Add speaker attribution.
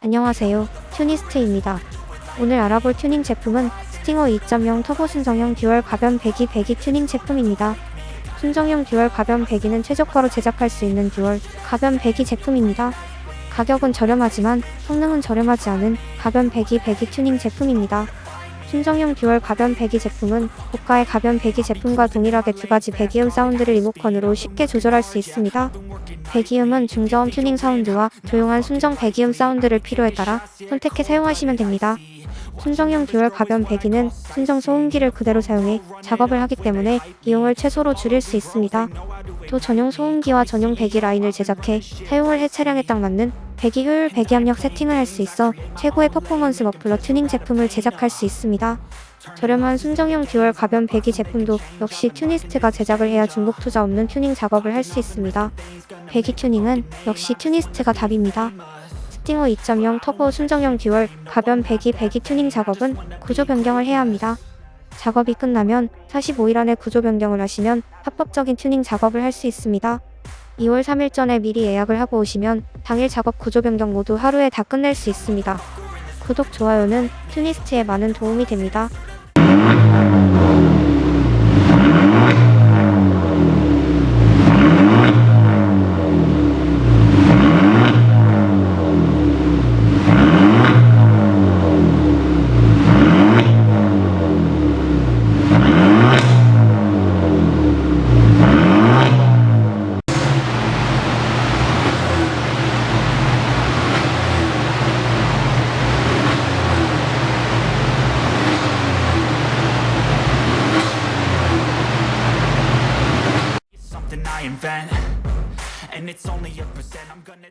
Speaker 1: 안녕하세요. 튜니스트입니다. 오늘 알아볼 튜닝 제품은 스팅어 2.0 터보 순정형 듀얼 가변 배기 배기 튜닝 제품입니다. 순정형 듀얼 가변 배기는 최저가로 제작할 수 있는 듀얼 가변 배기 제품입니다. 가격은 저렴하지만 성능은 저렴하지 않은 가변 배기 배기 튜닝 제품입니다. 순정형 듀얼 가변 배기 제품은 고가의 가변 배기 제품과 동일하게 두 가지 배기음 사운드를 리모컨으로 쉽게 조절할 수 있습니다. 배기음은 중저음 튜닝 사운드와 조용한 순정 배기음 사운드를 필요에 따라 선택해 사용하시면 됩니다. 순정형 듀얼 가변 배기는 순정 소음기를 그대로 사용해 작업을 하기 때문에 비용을 최소로 줄일 수 있습니다. 또 전용 소음기와 전용 배기 라인을 제작해 사용을 해 차량에 딱 맞는 배기 효율 배기 압력 세팅을 할 수 있어 최고의 퍼포먼스 머플러 튜닝 제품을 제작할 수 있습니다. 저렴한 순정형 듀얼 가변 배기 제품도 역시 튜니스트가 제작을 해야 중복 투자 없는 튜닝 작업을 할 수 있습니다. 배기 튜닝은 역시 튜니스트가 답입니다. 스팅어 2.0 터보 순정형 듀얼 가변 배기 배기 튜닝 작업은 구조 변경을 해야 합니다. 작업이 끝나면 45일 안에 구조 변경을 하시면 합법적인 튜닝 작업을 할 수 있습니다. 2월 3일 전에 미리 예약을 하고 오시면 당일 작업 구조 변경 모두 하루에 다 끝낼 수 있습니다. 구독, 좋아요는 튜니스트에 많은 도움이 됩니다.
Speaker 2: Invent And it's only a percent. I'm gonna